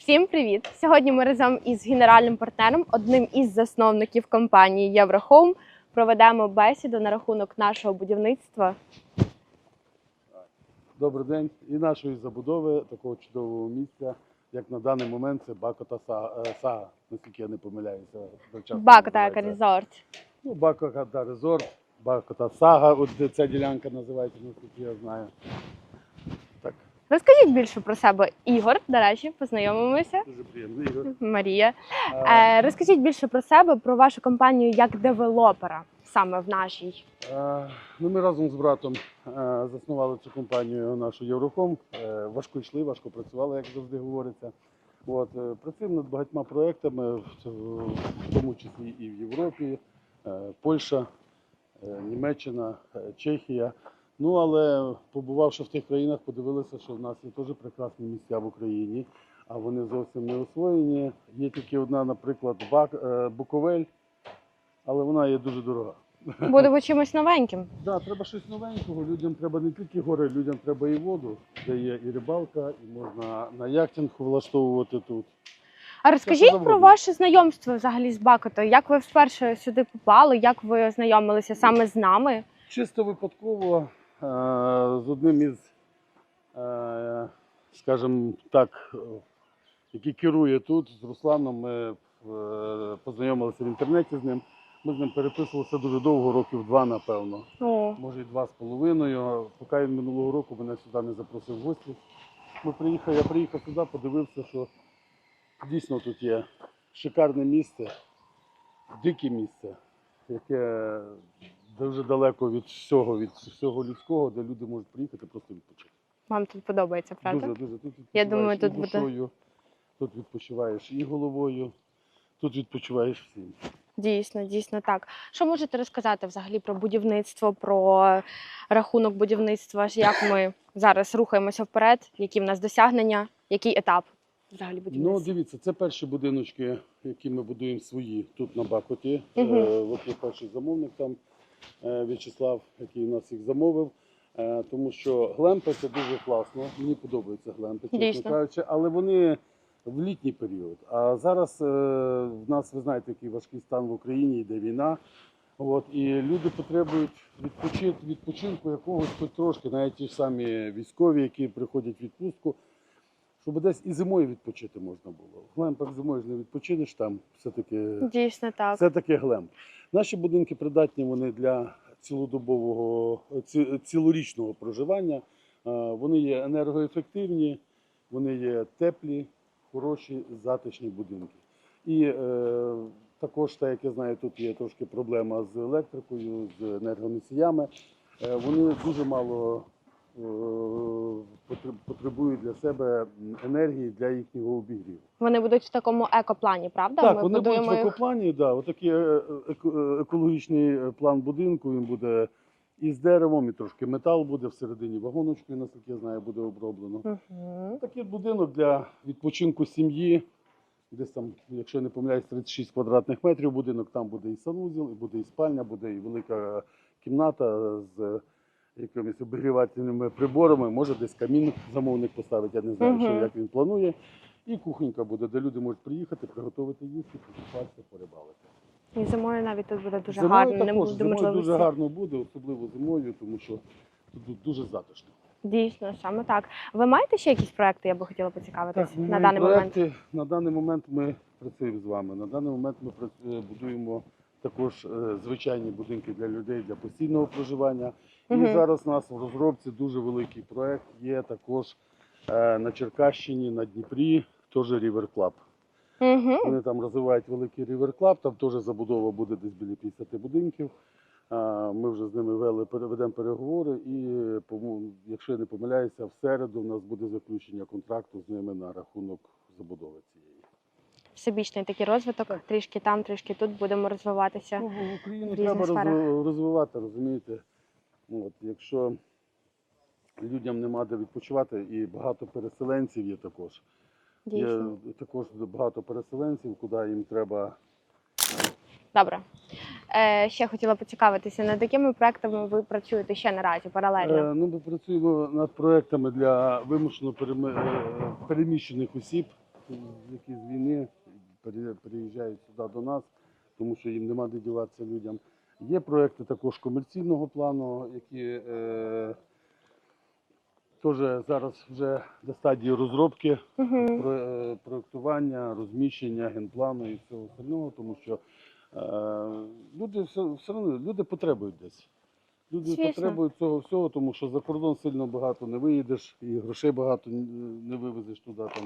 Всім привіт! Сьогодні ми разом із генеральним партнером, одним із засновників компанії Єврохоум, проведемо бесіду на рахунок нашого будівництва. Добрий день. І нашої забудови такого чудового місця, як на даний момент, це Бакота е, Сага, наскільки я не помиляюся. Бакота. Резорт. Ну, Бакота Резорт, Бакота Сага, от ця ділянка називається, наскільки я знаю. Розкажіть більше про себе, Ігор. До речі, познайомимося. дуже приємно. Ігор. Марія. Е, Е, розкажіть більше про себе, про вашу компанію як девелопера саме в нашій. Ну, ми разом з братом заснували цю компанію нашу Євроком. Е, Важко йшли, важко працювали, як завжди говориться. От, е, працюємо над багатьма проектами, в тому числі і в Європі, Польща, Німеччина, Чехія. Ну, але побувавши в тих країнах, подивилися, що в нас є теж прекрасні місця в Україні, а вони зовсім не освоєні. Є тільки одна, наприклад, Бак, е, Буковель, але вона є дуже дорога. Будемо чимось новеньким. Да, треба щось новенького. Людям треба не тільки гори, людям треба і воду, де є і рибалка, і можна на яхтинг влаштовувати тут. А розкажіть про ваше знайомство взагалі з Бакотою. Як ви вперше сюди попали? Як ви ознайомилися саме з нами? Чисто випадково з одним із, е, скажімо так, е, який керує тут, з Русланом, ми е, познайомилися в інтернеті з ним. Ми з ним переписувалися дуже довго, років два, напевно. О, може і два з половиною. Поки він минулого року мене сюди не запросив в гості. Ми приїхали, я приїхав сюди, подивився, що дійсно тут є шикарне місце, дике місце, яке дуже далеко від всього, від всього людського, де люди можуть приїхати просто відпочити. вам тут подобається, правда? Дуже, дуже. Тут Я думаю, і тут буде- душою, тут відпочиваєш і головою, тут відпочиваєш всім. Дійсно, дійсно так. Що можете розказати взагалі про будівництво, про рахунок будівництва? Як ми зараз рухаємося вперед? Які в нас досягнення? Який етап взагалі Ну, будівництва? дивіться, це перші будиночки, які ми будуємо свої тут на Бакоті. Мгм. Е, от є перший замовник там В'ячеслав, який у нас їх замовив. Е, тому що глемпи це дуже класно. Мені подобаються глемпи, чесно кажучи, але вони в літній період. А зараз е, в нас, ви знаєте, який важкий стан в Україні, йде війна. От, і люди потребують відпочити, відпочинку якогось хоч трошки, навіть ті ж самі військові, які приходять в відпустку, щоб десь і зимою відпочити можна було. В глемпах зимою ж не відпочинеш, там все-таки Дійсно так. це таке глемп. Наші будинки придатні вони для цілодобового, ці- цілорічного проживання. Е, Вони є енергоефективні, вони є теплі, хороші, затишні будинки. І е, також, так як я знаю, тут є трошки проблема з електрикою, з енергоносіями. Е, вони дуже мало потребують для себе енергії для їхнього обігріву. Вони будуть в такому екоплані, правда? Так, ми вони будуть в їх. екоплані, да, отакий е, еко- е, екологічний е, план будинку. Він буде і з деревом, і трошки метал буде всередині вагоночкою, наскільки я знаю, буде оброблено. Мгм. Такий будинок для відпочинку сім'ї. Десь там, якщо я не помиляюсь, 36 квадратних метрів будинок, там буде і санузел, і буде і спальня, буде і велика кімната з якимись обігрівательними приборами. Може десь камін замовник поставить, я не знаю, Мгм. що, як він планує. І кухонька буде, де люди можуть приїхати, приготувати їсти, покупатися, порибалити. І зимою навіть тут буде дуже зимою гарно. Не буде зимою можливості. дуже гарно буде, особливо зимою, тому що тут дуже затишно. Дійсно, саме так. Ви маєте ще якісь проекти? Я би хотіла поцікавитись на даний момент. На даний момент ми працюємо з вами. На даний момент ми прац- е, будуємо також е, звичайні будинки для людей для постійного проживання. Мгм. І зараз у нас в розробці дуже великий проект є також е, на Черкащині, на Дніпрі, теж River Club. Угу. Вони там розвивають великий River Club, там теж забудова буде десь біля 50 будинків. А, Ми вже з ними вели, ведемо переговори, і якщо я не помиляюся, в середу в нас буде заключення контракту з ними на рахунок забудови цієї. Всебічний такий розвиток, трішки там, трішки тут будемо розвиватися. Ну, Україну в треба сферах. розвивати, розумієте? От, якщо людям нема де відпочивати, і багато переселенців є також. Дійсно. Є також багато переселенців, куди їм треба Добре. Е, ще хотіла поцікавитися, над якими проектами ви працюєте ще наразі паралельно? Е, Ну, ми працюємо над проектами для вимушено е, переміщених осіб, які з війни переїжджають сюди до нас, тому що їм нема де діватися людям. Є проекти також комерційного плану, які е, теж зараз вже до стадії розробки про, е, проектування, розміщення генплану і всього остального, тому що е, люди все, все одно люди потребують десь. Люди Звісно. потребують цього всього, тому що за кордон сильно багато не виїдеш, і грошей багато не вивезеш туди. Там.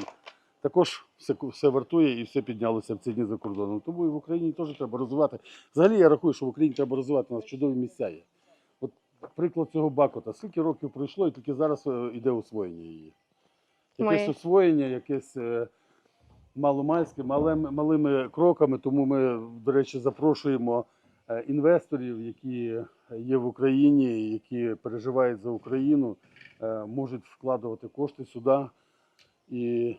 Також все, все вартує і все піднялося в ціні за кордоном. Тому і в Україні теж треба розвивати. Взагалі я рахую, що в Україні треба розвивати. У нас чудові місця є. От приклад цього Бакота. Скільки років пройшло, і тільки зараз е, іде освоєння її. Якесь освоєння, якесь е, маломальське, малим, малими кроками. Тому ми, до речі, запрошуємо е, інвесторів, які є в Україні, які переживають за Україну, е, можуть вкладувати кошти сюди і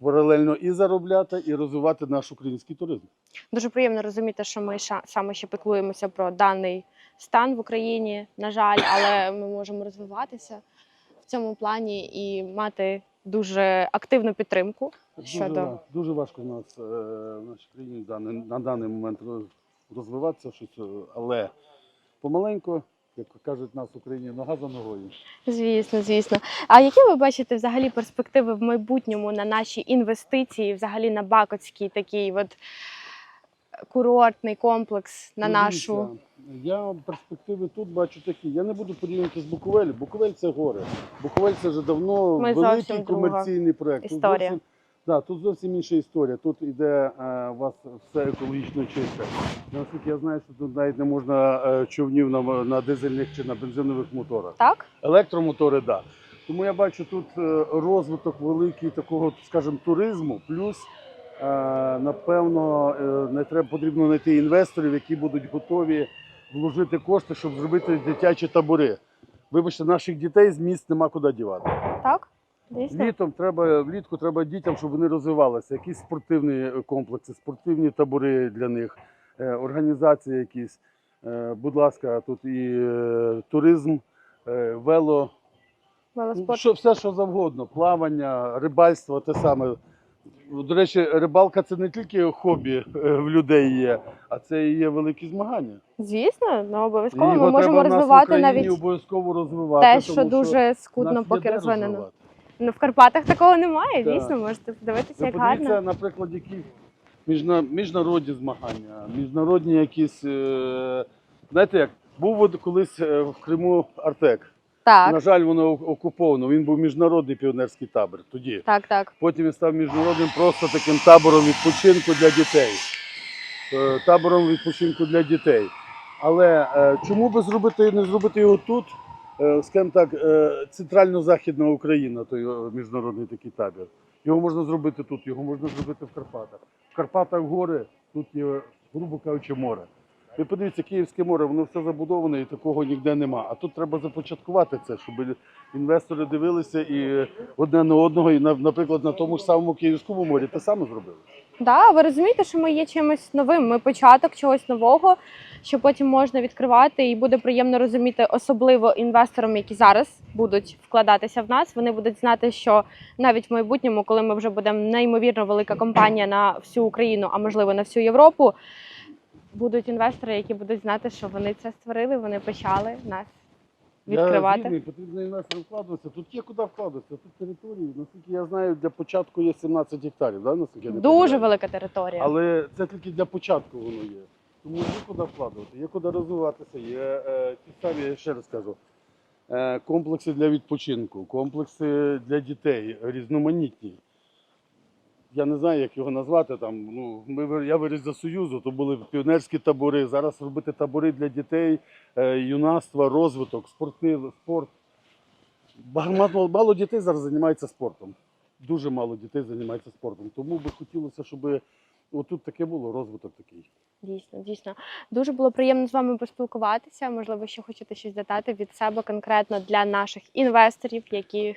паралельно і заробляти, і розвивати наш український туризм. Дуже приємно розуміти, що ми саме ще піклуємося про даний стан в Україні, на жаль, але ми можемо розвиватися в цьому плані і мати дуже активну підтримку. Дуже, Щодо- дуже важко в нас е, в нашій країні на даний момент розвиватися щось, але помаленьку, як кажуть нас в Україні, нога за ногою. Звісно, звісно. А які ви бачите взагалі перспективи в майбутньому на наші інвестиції, взагалі на Бакотський такий от курортний комплекс на Ну, нашу Я перспективи тут бачу такі. Я не буду порівнювати з Буковель. Буковель це гори. Буковель це вже давно Ми великий зовсім друга комерційний проект. Історія. зовсім, да, тут зовсім інша історія. Тут іде е, у вас все екологічно чисте. Наскільки я знаю, що тут навіть не можна е, човнів на, на дизельних чи на бензинових моторах. так? Електромотори, так. Да. Тому я бачу тут е, розвиток великий такого, скажімо, туризму, плюс, е, напевно, е, не треба потрібно знайти інвесторів, які будуть готові вложити кошти, щоб зробити дитячі табори. Вибачте, наших дітей з міст нема куди дівати. Так? Дійсно? Літом треба влітку треба дітям, щоб вони розвивалися. Якісь спортивні е, комплекси, спортивні табори для них, е, організації якісь. Е, Будь ласка, тут і туризм, вело, Ну, Велоспорт. що, все, що завгодно, плавання, рибальство, те саме. До речі, рибалка це не тільки хобі в людей є, а це і є великі змагання. Звісно, ну обов'язково ми можемо розвивати навіть обов'язково розвивати. те, що тому дуже скудно поки розвинено. Ну в Карпатах такого немає, Так. дійсно, можете подивитися, Ви як гарно. наприклад, які міжнародні змагання, міжнародні якісь. Е, знаєте як, був колись е, в Криму Артек. На жаль, воно окуповано. Він був міжнародний піонерський табір тоді. так, так. Потім він став міжнародним просто таким табором відпочинку для дітей. Е, Табором відпочинку для дітей. Але чому би зробити, не зробити його тут, скажімо так, е, центрально-західна Україна, той е, міжнародний такий табір. Його можна зробити тут, його можна зробити в Карпатах. В Карпатах гори, тут є, грубо кажучи, море. Ви подивіться, Київське море, воно все забудоване і такого ніде нема. А тут треба започаткувати це, щоб інвестори дивилися і одне на одного, і на- наприклад, на тому ж самому Київському морі те саме зробили. Да, ви розумієте, що ми є чимось новим. Ми початок чогось нового, що потім можна відкривати, і буде приємно розуміти, особливо інвесторам, які зараз будуть вкладатися в нас. Вони будуть знати, що навіть в майбутньому, коли ми вже будемо неймовірно велика компанія на всю Україну, а можливо на всю Європу, будуть інвестори, які будуть знати, що вони це створили, вони почали нас Я відкривати. згідний, потрібно інвесторам вкладатися. Тут є куди вкладатися. Тут території, наскільки я знаю, для початку є 17 гектарів, да? наскільки я не Дуже велика територія. Але це тільки для початку воно є. Тому є куди вкладувати, є куди розвиватися, є е, ті самі, я ще раз кажу, е, комплекси для відпочинку, комплекси для дітей, різноманітні. Я не знаю, як його назвати. Там, ну, ми, я виріс за Союзу, то були піонерські табори. Зараз робити табори для дітей, е, юнацтва, розвиток, спортив, спорт. Багато, мало дітей зараз займаються спортом. Дуже мало дітей займається спортом. Тому би хотілося, щоб отут таке було, розвиток такий. Дійсно, дійсно. Дуже було приємно з вами поспілкуватися. Можливо, ще хочете щось додати від себе конкретно для наших інвесторів, яких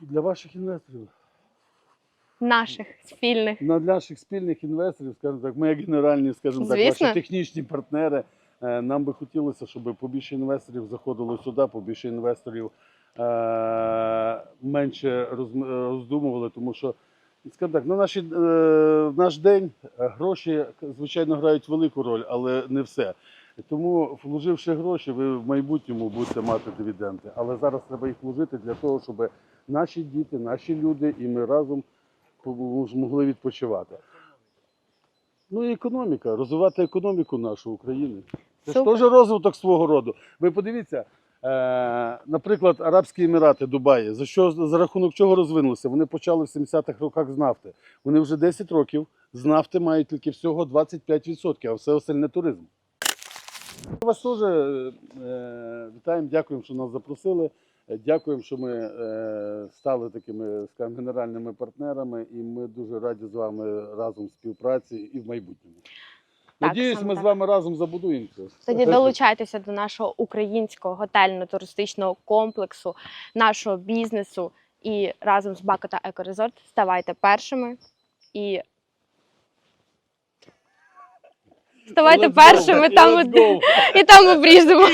Для ваших інвесторів, наших спільних. на наших спільних інвесторів, скажімо так, ми як генеральні, скажімо так, ваші технічні партнери. е, Нам би хотілося, щоб побільше інвесторів заходило сюди, побільше інвесторів е, менше роздумували, тому що Скажімо так, на наші, е, наш день гроші, звичайно, грають велику роль, але не все. Тому, вложивши гроші, ви в майбутньому будете мати дивіденди. Але зараз треба їх вложити для того, щоб наші діти, наші люди і ми разом змогли відпочивати. Ну і економіка, розвивати економіку нашу України. Це ж теж розвиток свого роду. Ви подивіться, е, наприклад, Арабські Емірати, Дубаї, за що за рахунок чого розвинулися? Вони почали в 70-х роках з нафти. Вони вже 10 років з нафти мають тільки всього 25%, а все остальне туризм. Ми Вас теж е, вітаємо, дякуємо, що нас запросили. Е, Дякуємо, що ми е, стали такими скажімо, генеральними партнерами, і ми дуже раді з вами разом співпраці і в майбутньому. Так, Надіюсь, ми так. з вами разом забудуємо це. Тоді долучайтеся до нашого українського готельно-туристичного комплексу, нашого бізнесу і разом з Бакота Екорезорт ставайте першими і. Ставайте Let's go. першими, там от- і там обріжемо.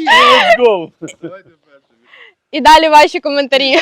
Let's go. І далі ваші коментарі.